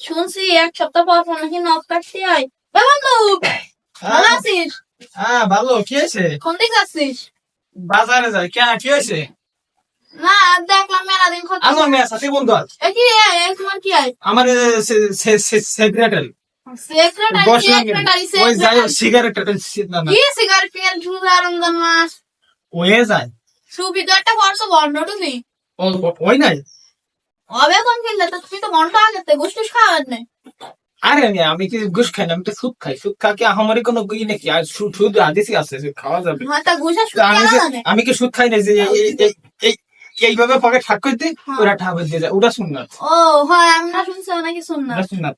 শুনছি এক সপ্তাহ পর পর নাকি নখ কাটতে হয়? বন্ধু ভালো আছিস? হ্যাঁ ভালো। কি আছে কোন দিকে যাচ্ছিস? বাজারে যাই। কে কি হয়েছে? না দেখলাম মেলা দিন কত আমার মেয়ে সাথে বন্ধু আছে। এ কি রে এ তোমার কি হয়? আমার সেক্রেটারি সেক্রেটারি সেক্রেটারি সিগারেট কি সিগারেট ঝুলা মাস? ওয়ে যায় বর্ষ বন্ধ তুমি? ওই নাই? হবে কোন তো তুমি তো মনটা আগে গুস টুস খাওয়ার নেই। আরে মেয়ে, আমি কি ঘুষ খাই না? আমি তো সুদ খাই। সুদ খা কি আমারই কোনো ই নাকি? আর সুদ সুদ আছে খাওয়া যাবে। গুসা আমি আমি কি সুদ খাই না যে এই- এই- এই- এই এইভাবে পকেট ফাঁক করতে হ্যাঁ। ওরা ঠাবে দিয়ে যায়। ওটা শুননা ও হয় আমি না শুনছি নাকি শুন না ওটা শুননা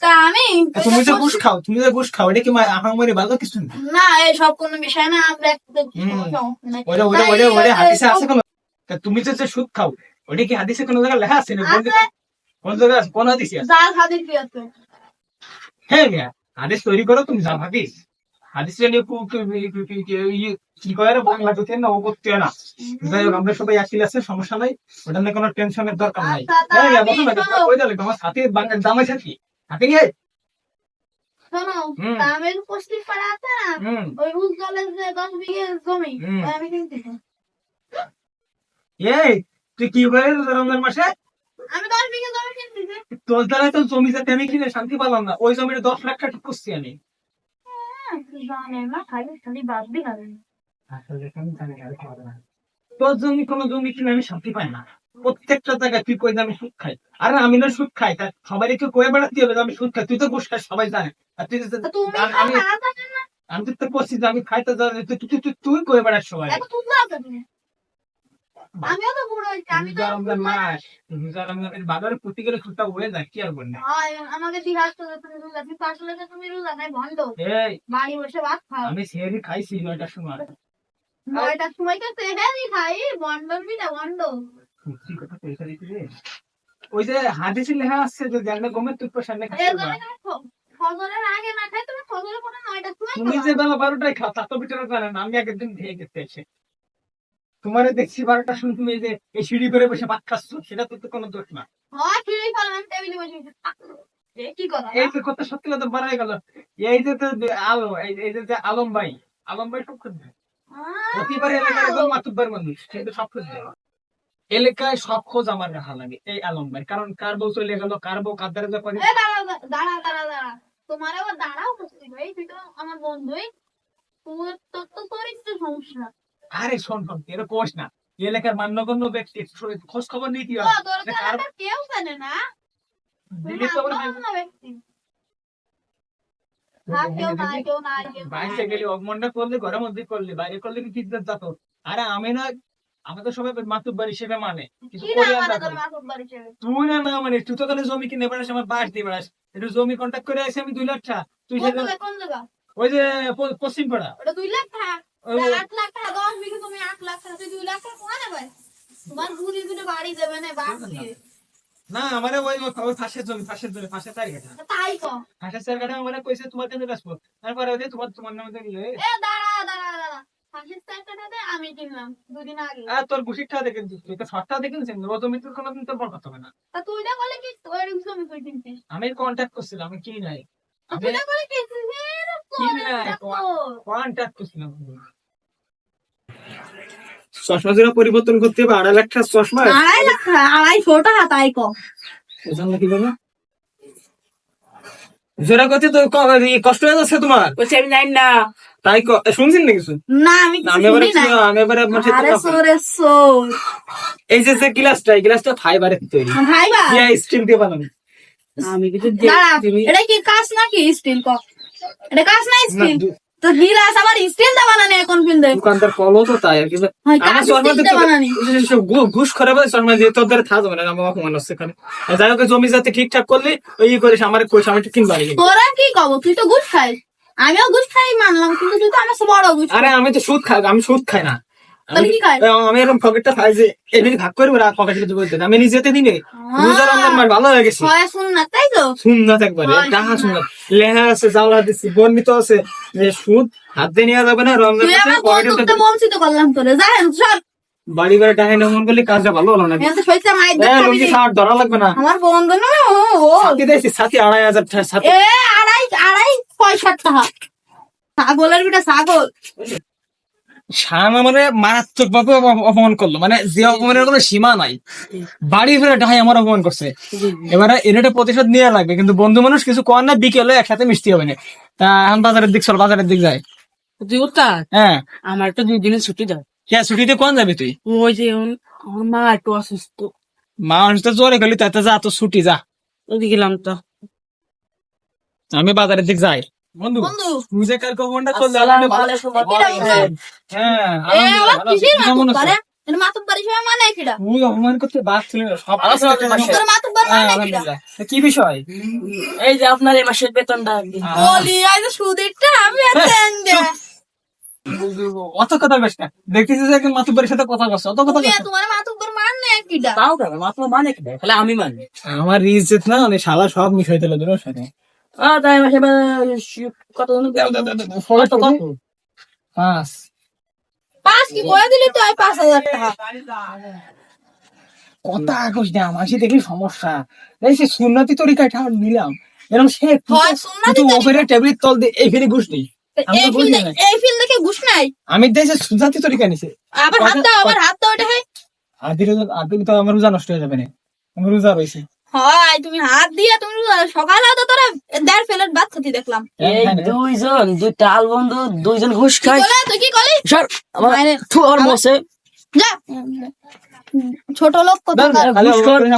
তা আমি তুমি যে ঘুষ খাও তুমি যে ঘুষ খাও এটা কি আমারই ভালো কিছু না? না এই সব কোনো বিষয় না। আমরা। ওটা ওটা ওটা ওটা এই- আছে কোনো তুমি যে সুদ খাও ওটা কি হাদিসে কোনো জায়গায় লেখা আছে না কোন জায়গায়? আছে? কোন হাদিসে আছে? জাল হাদিস আছে। হ্যাঁ মিয়া হাদিস তৈরি করো তুমি জানো হাদিস। হাদিস নিয়ে কু- ইয়ে কি করে? বাংলা করতে না ও করতে না যাই হোক আমরা সবাই একই আছে সমস্যা নাই। ওটা নিয়ে কোনো টেনশনের দরকার নাই। আচ্ছা, হ্যাঁ মিয়া, বসো না তোমার সাথে বাঙালি জামাই সাথী হাতে নিয়ে শোনো। আমি পশ্চিম পাড়া আছে না ওই উজ্জ্বলের যে দশ বিঘে জমি আমি কিনতে এই তুই কি করে রমজান মাসে? আমি দশ বিঘে জমি কিনতে চাই। তোর দ্বারা তো জমি যাতে আমি কিনে শান্তি পেলাম না। ওই জমির দশ লাখ টাকা করছি আমি। তোর জমি কোনো জমি কিনে আমি শান্তি পাই না। প্রত্যেকটা জায়গায় তুই কই আমি সুদ খাই। আরে আমি না সুদ খাই তা সবাই কেউ কয়ে বেড়াতে হবে আমি সুদ খাই। তুই তো ঘুষ খাই সবাই জানে। আর তুই আমি আমি তো করছি যে আমি খাই তো জানি তুই তুই তুই তুই কয়ে বেড়াস সবাই এত তুলনা আছে তুমি। আমিও তো বুড়ো হয়েছি, আমি তো রমজান মাস রোজা রমজানের বাজারে প্রতি গেলে সুদটা যায় কি আর বললে আমাকে জিজ্ঞাসা তুমি রোজা তুমি রোজা নাই ভণ্ড এই বাড়ি বসে ভাত খাও। আমি খাইছি নয়টার সময়। নয়টার সময় তো তেহারি খাই ভণ্ডর বিনা ভণ্ড সত্যি কথা পয়সা দিতে ওই যে হাদিসে লেখা আছে যে জানলে গমের তুই সামনে এই খাচ্ছিস জন্য তুমি খ- ফজরের আগে না খাই তুমি ফজরের পরে নয়টার সময় তুমি। যে বেলা বারোটায় খাও তা তো ভিতরে জানে না আমি একদিন খেয়ে গেতে এসে। তোমারে দেখছি বারোটার সময় তুমি যে এই সিঁড়ি করে বসে ভাত খাচ্ছ সেটা তো কোনো দোষ না। হয়, খিরি ফেললাম, টেবিলে বসে বসে। এ কি করা? এই যে কথা সত্যি কথা বাড়াই গেল। এই যে তো আলো এই এই যে যে আলম ভাই আলম ভাই সব খুঁজবে। আহ, এলাকার একজন মাতুব্বার মানুষ সে সব খুঁজবে। এলাকায় সব খোঁজ আমার রাখা লাগে এই আলম ভাই। কারণ কার বউ চলে গেল কার বউ কার। দ্বারা যখন দাঁড়া। তোমার আবার দাঁড়াও ভাই তুই তো আমার বন্ধুই। তোর তোর তো তোরই সমস্যা। আরে শোন শোন এরকম কোষ না। এলাকার মান্যগণ্য ব্যক্তি খোঁজ খবর নিয়ে কি ও হয় তোর তো কার- কেউ জানে না। বাইরে গেলে অগমনটা করলে ঘরের মধ্যে করলে বাইরে করলে কি ইজ্জত যেত আরে আমি না আমাদের সবাই মাতুব্বার হিসেবে মানে। মানে না? তুই না না মানে তুই তো তাহলে জমি কিনে বেড়াস আমার বাস দিয়ে বেড়াস। একটু জমি কন্ট্যাক্ট করে আসি আমি দুই লাখ টাকা। তুই? ওই যে পশ্চিম পাড়া দুই লাখ টাকা। আট লাখ টাকা দশ বিঘে তুমি আট লাখ টাকা দুই লাখ টাকা কোনা নেবে তোমার ঘুরি ঘুরে বাড়ি দেবে না বাস দিয়ে। না আমার ওই ওই ফাঁসের জমি ফাঁসের জমি ফাঁসের চারি কাঠা তাই কম ফাঁসের চারি কাঠা আমার কইছে তোমার কাছে আসব তারপরে ওই তোমার তোমার নামে দিলে এ দাঁড়া দাঁড়া দাঁড়া। ফাঁসির চারটাটাতে আমি কিনলাম দুদিন আগে। আর তোর ঘুষিরটা দেখেন তুই তো শর্টটা দেখেন ও জমি তোর বড় হবে না। তা তুই না বলে কি তোর জমি কই কিনছিস? আমি কন্ট্যাক্ট করছিলাম আমি কি নাই। তা আমি তুই না বলে কিনছিস চশমা যেটা পরিবর্তন করতে হবে আড়াই লাখ টাকা চশমা। আড়াই লাখ টাকা আড়াইশো টাকা তাই কম। বাবা? করতে তো কষ্ট হয়ে যাচ্ছে তোমার। বলছি আমি জানি না। তাই শুনছেন না কিছু না আমি এবারে এবারে এই যে যে গ্লাসটা এই গ্লাসটা ফাইবারের তৈরি। ইয়া স্টিল দিয়ে বানানো। আমি কিছু এটা কি কাজ নাকি? স্টিল ক এটা কাজ না না, স্টিল দু- তো গিলাস আবার স্টিল দা বানানে এখন ফিল্ডে দোকানদার তো তাই আর কিন্তু হয় আমার চশমা বানানি ঘুষ করে বলে চশমা দিয়ে তোদের থাজ মানে আমার অপমান হচ্ছে এখানে। যাই হোক জমি যাতে ঠিকঠাক করলি ওই করিস আমার কইস আমি কিনবা তোরা কি কব? তুই তো গুড খাই। আমিও গুড খাই মানলাম কিন্তু তুই তো আমার বড় ঘুষ আরে আমি তো সুদ খাই আমি সুদ খাই না? আমি- এরকম পকেটটা ভাগ করে ওরা পকেটে কিছু করতে আমি নিজেতে দিনে রোজা রমজান মাস ভালো হয়ে গেছে। শুন না তাই তো? সুন্নাত একবারে টাকা সুন্নাত। সুন্নাত। লেহা আছে জাওলা বর্ণিত আছে যে সুদ হাত দিয়ে নেওয়া যাবে না রমজান তুই মাসে আমার পকেটে বঞ্চিত করলাম তোরে জানেন সব। বাড়ি বাড়ি টাকা মন করলে কাজটা ভালো হলো না। খাওয়ার ধরা লাগবে না। আমার বন্ধু না ও ও। সাথে দিয়েছি আড়াই হাজার আড়াই আড়াই পয়সা টাকা। ছাগলের বিটা ছাগল। শান আমারে মারাত্মক ভাবে অপমান করল। মানে যে অপমানের কোনো সীমা নাই। বাড়ি ফিরে ঢাই আমার অপমান করছে। এবারে এর একটা প্রতিশোধ নেওয়া লাগবে কিন্তু বন্ধু মানুষ কিছু কর না বিকেলে একসাথে মিশতে হবে না। তা এখন বাজারের দিক চল বাজারের দিক যায় তুই উত্তার হ্যাঁ। আমার তো দুই দিনের ছুটি দাও। কে ছুটিতে কোন যাবি তুই? ওই যে আমার মা একটু অসুস্থ। মানুষ তো জোরে গেলি তাতে যা তো ছুটি যা। ওদিকে গেলাম তো। আমি বাজারের দিক যাই। বন্ধু তুই ভালো-। হ্যাঁ কেমন আছো? মানে হ্যাঁ, মানে কি বিষয়? এই যে আপনার এই মাসের বেতনটা। আমি অত কথা বেশ না। দেখতেছি যে মাতুব্বারের সাথে কথা বলছে অত কথা তুমি তোমার মানে কিডা। তাও কেন? মাত্র মানে কি দেয়? তাহলে আমি মানি। আমার ইজ্জত না মানে শালা সব মিশাই দিল তোর সাথে আহ, তাই মাসে বে- কত কত কত পাঁচ পাঁচ কি করে দিলি তো আই পাঁচ হাজার টাকা কথা কইস না মাসি দেখলি সমস্যা এই সে সুন্নতি নিলাম এরকম সে তুই ওপরে তল দিয়ে এই ঘুষ নেই এই দেখে ঘুষ নাই আমি দেশে সুজাতি তরিকা নিছে আবার হাত দাও আবার হাত দাও এটা হয় তো আমার রোজা নষ্ট হয়ে যাবে না আমার রোজা রয়েছে হয় তুমি হাত দিয়ে তুমি সকালে তো তোরা দেড় প্লেট ভাত খেতে দেখলাম। এই দুইজন দুই টাল বন্ধু দুইজন ঘুষ খাই তুই কি করলি? আমার থু, আমার বসে। যা। ছোট লোক।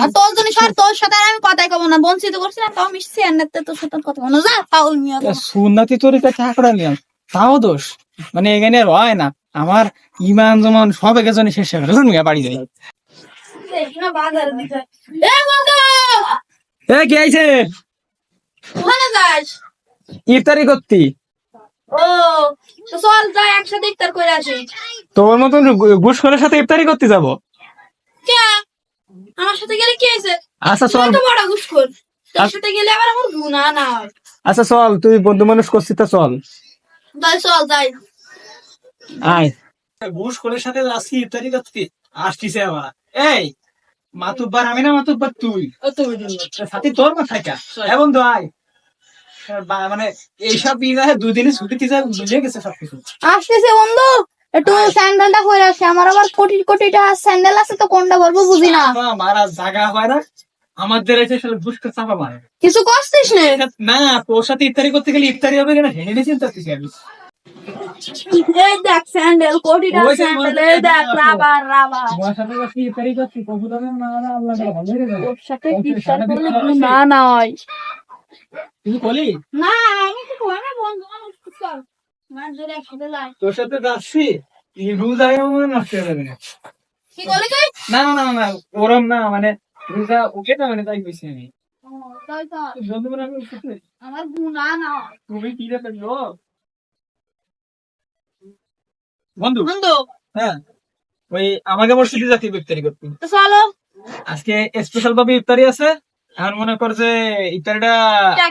আর তোর জন্য স্যার তোর সাথে আর আমি কথাই কব না। বঞ্চিত করছি না তাও মিশছি আর না তোর সাথে কথা বলো যা পাউল মিয়া সুন্নতি চাকরা নিলাম তাও দোষ। মানে এখানে আর হয় না। আমার ইমান জমান সব একেজনে শেষ হয়ে গেল। মিয়া বাড়ি যাই। না বাজার দিকে এ এ কে আইছে? ওখানে যাস। ইফতারি করতি? ও তো চল যাই একসাথে ইফতার করে আসি। তোর মতন ঘুষ সাথে ইফতারি করতে যাব? কে? আমার সাথে গেলে কি হয়েছে আচ্ছা চল। তো বড় ঘুষখোর তোর সাথে গেলে আবার আমার গুণা না। হয় আচ্ছা চল তুই বন্ধু মানুষ করছিস তা চল। যাই চল যাই। আয়। ঘুষ সাথে আসছি ইফতারি করতে আসতিছে আবার। এই মাতুব্বার আমি না মাতুব্বার তুই। সাথে তোর মাথায় কা? হ্যাঁ বন্ধু আয়। মানে এইসব বিয়ে দুই দিনে ছুটিতে যা বুঝে গেছে সবকিছু। আসতেছে বন্ধু। একটু স্যান্ডেলটা করে আসে আমার আবার কোটি কোটিটা স্যান্ডেল আছে তো কোনটা বলব বুঝি না। মারা জায়গা হয় না। আমাদের এসে আসলে ঘুষ চাপা মারে। কিছু করছিস নে? না তোর সাথে ইফতারি করতে গেলে ইফতারি হবে না হেঁটে চিন্তা করতেছি আমি এই দেখ স্যান্ডেল কোটিটা স্যান্ডেল এই দেখ রাবার রাবার। তোমার সাথে বসে করছি? কবুতরের না না আল্লাহ ভালো যাবে কি করলে না না তুই বলি না আমি তো কই না বন্ধু মানুষ চল। মার ধরে একসাথে যাই তোর সাথে যাচ্ছি এই রোজা নষ্ট হয়ে যাবে না। কি করলি তুই? না না না না ওরম না মানে রোজা ওকে না মানে তাই কইছি আমি। আমার গুণা না তুমি কি রে পেল বন্ধু? বন্ধু। হ্যাঁ। ওই আমাকে আমার ছুটি জাতি ইফতারি করতে। চলো। আজকে স্পেশাল ভাবে ইফতারি আছে। এখন মনে কর যে ইফতারিটা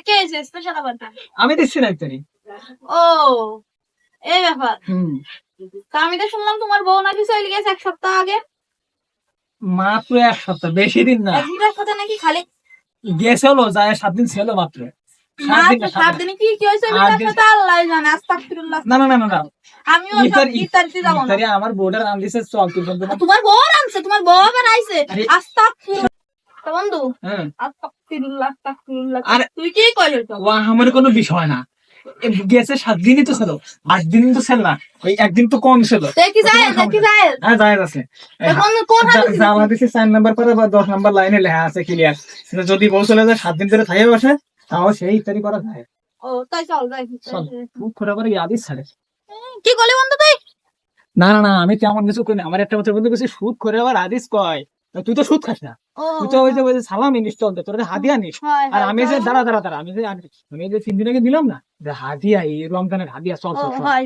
কে এসে স্পেশাল আবার আমি দিচ্ছি না ইফতারি। ও এই ব্যাপার। হুম। তা আমি তো শুনলাম তোমার বউ নাকি চলে গেছে এক সপ্তাহ আগে। মাত্র এক সপ্তাহ বেশি দিন না। একদিনের সাথে নাকি খালি গেছে হলো যায় সাত দিন ছিল মাত্র। কি কি আল্লাহ জানে আস্তাগফিরুল্লাহ না না না না যাব না আমার বোর্ডার আন দিছে চল তুই বন্ধু না। তোমার বউ আনছে তোমার বউ আইছে আস্তাগফিরুল্লাহ বন্ধু হ্যাঁ আস্তাগফিরুল্লাহ আস্তাগফিরুল্লাহ তুই কি কইছিস ও আমার কোনো বিষয় না গেছে সাত দিনই তো ছিল আট দিন তো ছিল না ওই একদিন তো কম ছিল হ্যাঁ যায় আছে এখন কোন হাতে জামা দিছে চার নাম্বার পরে বা দশ নাম্বার লাইনে লেখা আছে ক্লিয়ার যদি বউ চলে যায় সাত দিন ধরে থাকে বসে তাও সেই ইফতারি করা যায়। ও তাই চল যাই চল মুখ করে আবার ইয়াদিস ছাড়ে। কি বলে বন্ধু তুই? না না না আমি তেমন কিছু করি না আমার একটা কথা বন্ধু কিছু সুদ করে আবার আদিস কয় তুই তো সুদ খাস না। তুই তো ওই যে ওই যে সালাম ইনিস দে তোর হাদিয়া নিস। হয়, আর আমি যে হয়। দাঁড়া দাঁড়া দাঁড়া আমি যে আমি যে তিন দিন আগে দিলাম না যে হাদিয়া এই রমজানের হাদিয়া চল চল। হয়